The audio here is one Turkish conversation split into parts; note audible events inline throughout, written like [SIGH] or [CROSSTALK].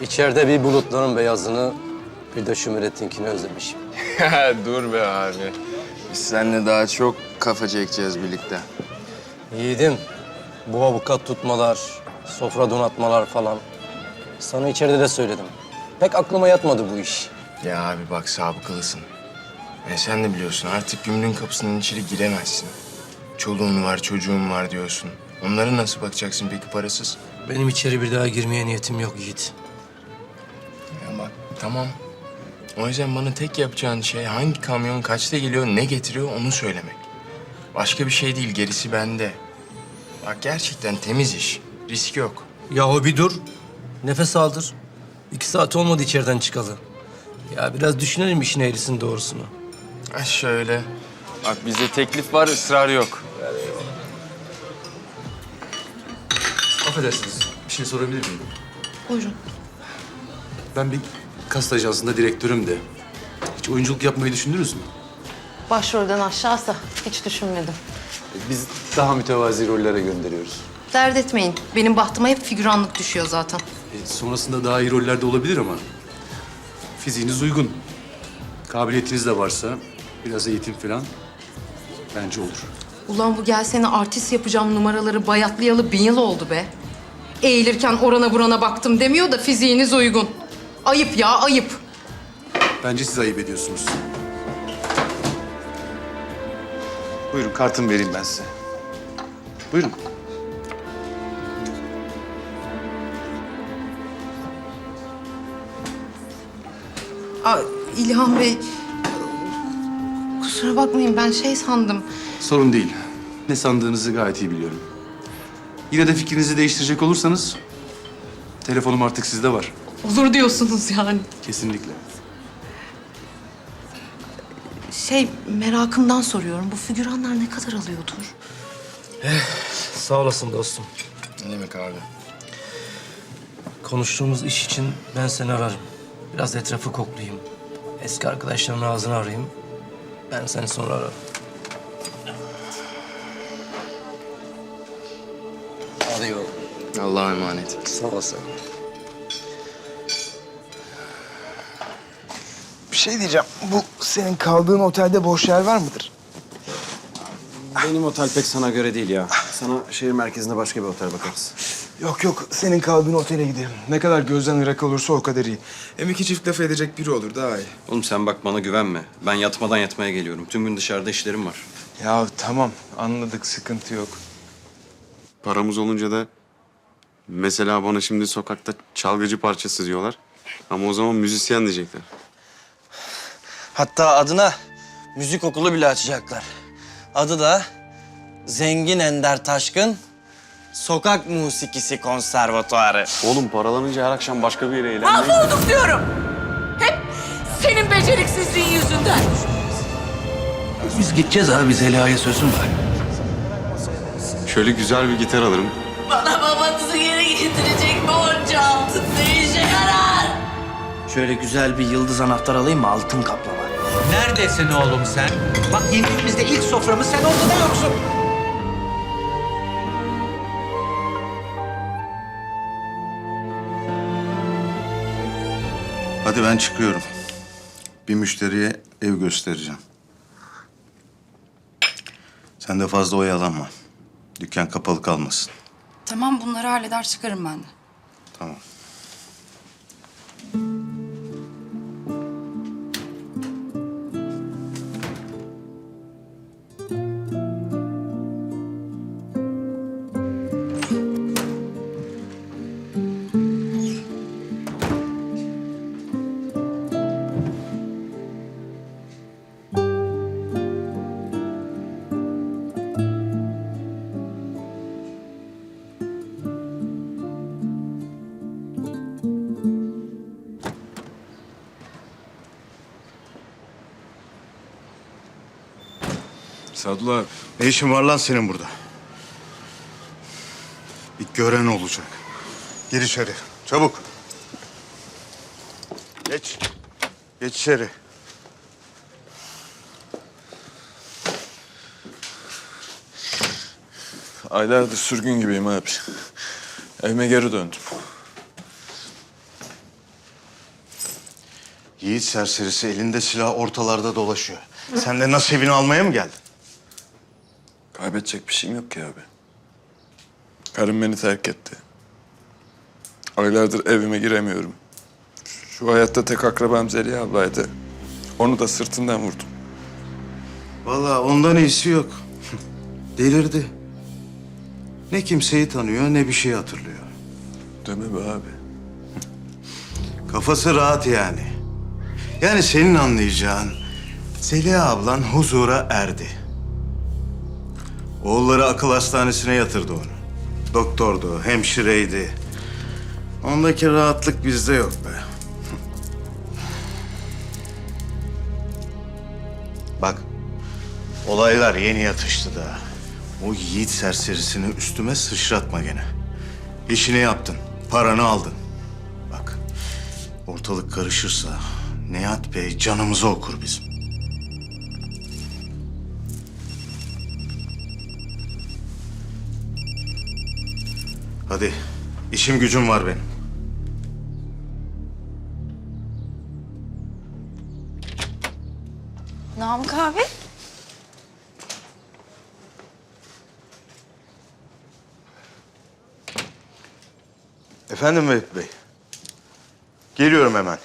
İçeride bir bulutların beyazını, bir de Şümret'inkini özlemişim. [LAUGHS] Dur be abi. Biz seninle daha çok kafa çekeceğiz birlikte. Yiğidim, bu avukat tutmalar, sofra donatmalar falan. Sana içeride de söyledim. Pek aklıma yatmadı bu iş. Ya abi bak sabıkalısın. E sen de biliyorsun artık gümrün kapısının içeri giremezsin. Çoluğun var, çocuğun var diyorsun. Onlara nasıl bakacaksın peki parasız? Benim içeri bir daha girmeye niyetim yok Yiğit. Tamam. O yüzden bana tek yapacağın şey hangi kamyon kaçta geliyor, ne getiriyor onu söylemek. Başka bir şey değil, gerisi bende. Bak gerçekten temiz iş. Risk yok. Yahu bir dur. Nefes aldır. İki saat olmadı içeriden çıkalı. Ya biraz düşünelim işin eğrisini doğrusunu. Ha şöyle. Bak bizde teklif var, ısrar yok. Affedersiniz, bir şey sorabilir miyim? Buyurun. Ben bir kast ajansında direktörüm de. Hiç oyunculuk yapmayı düşündünüz mü? Başrolden aşağısa hiç düşünmedim. Biz daha mütevazi rollere gönderiyoruz. Dert etmeyin. Benim bahtıma hep figüranlık düşüyor zaten. E, sonrasında daha iyi rollerde olabilir ama fiziğiniz uygun. Kabiliyetiniz de varsa biraz eğitim falan bence olur. Ulan bu gel seni artist yapacağım numaraları bayatlayalı bin yıl oldu be. Eğilirken orana burana baktım demiyor da fiziğiniz uygun. Ayıp ya ayıp. Bence siz ayıp ediyorsunuz. Buyurun kartımı vereyim ben size. Buyurun. Aa, İlhan Bey, kusura bakmayın ben şey sandım. Sorun değil. Ne sandığınızı gayet iyi biliyorum. Yine de fikrinizi değiştirecek olursanız telefonum artık sizde var. Olur diyorsunuz yani. Kesinlikle. Şey merakımdan soruyorum. Bu figüranlar ne kadar alıyordur? Sağ olasın dostum. Ne demek abi? Konuştuğumuz iş için ben seni ararım. Biraz etrafı koklayayım. Eski arkadaşlarımın ağzını arayayım. Ben seni sonra ararım. Hadi yol. Allah'a emanet. Sağ olasın. Şey diyeceğim. Bu senin kaldığın otelde boş yer var mıdır? Benim otel pek sana göre değil ya. Sana şehir merkezinde başka bir otel bakarız. Yok yok. Senin kaldığın otele gidelim. Ne kadar gözden ırak olursa o kadar iyi. Hem iki çift laf edecek biri olur daha iyi. Oğlum sen bak bana güvenme. Ben yatmadan yatmaya geliyorum. Tüm gün dışarıda işlerim var. Ya tamam anladık sıkıntı yok. Paramız olunca da mesela bana şimdi sokakta çalgıcı parçası diyorlar. Ama o zaman müzisyen diyecekler. Hatta adına müzik okulu bile açacaklar. Adı da Zengin Ender Taşkın Sokak Musikisi Konservatuarı. Oğlum paralanınca her akşam başka bir yere eğlenmeye Mahvolduk diyorum. Hep senin beceriksizliğin yüzünden. Biz gideceğiz abi. Zeliha'ya sözüm var. Şöyle güzel bir gitar alırım. Bana babanızı geri getirecek altın işe yarar? Şöyle güzel bir yıldız anahtar alayım mı altın kaplama? Neredesin oğlum sen? Bak yemeğimizde ilk soframız sen ortada yoksun. Hadi ben çıkıyorum. Bir müşteriye ev göstereceğim. Sen de fazla oyalanma. Dükkan kapalı kalmasın. Tamam bunları halleder çıkarım ben de. Tamam. Sadullah Ne işin var lan senin burada? Bir gören olacak. Gir içeri. Çabuk. Geç. Geç içeri. aylardır sürgün gibiyim abi. Evime geri döndüm. Yiğit serserisi elinde silah ortalarda dolaşıyor. Sen de nasibini almaya mı geldin? Kaybedecek bir şeyim yok ki abi. Karım beni terk etti. Aylardır evime giremiyorum. Şu hayatta tek akrabam Zeliha ablaydı. Onu da sırtından vurdum. Vallahi ondan iyisi yok. [LAUGHS] Delirdi. Ne kimseyi tanıyor ne bir şey hatırlıyor. Deme be abi. Kafası rahat yani. Yani senin anlayacağın Zeliha ablan huzura erdi. Oğulları akıl hastanesine yatırdı onu. Doktordu, hemşireydi. Ondaki rahatlık bizde yok be. Bak, olaylar yeni yatıştı da. O yiğit serserisini üstüme sıçratma gene. İşini yaptın, paranı aldın. Bak, ortalık karışırsa Nihat Bey canımızı okur bizim. Hadi, işim gücüm var benim. Namık abi. Efendim Vehbi Bey. Geliyorum hemen.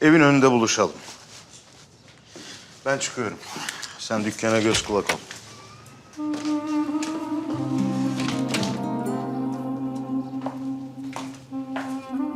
Evin önünde buluşalım. Ben çıkıyorum. Sen dükkana göz kulak ol.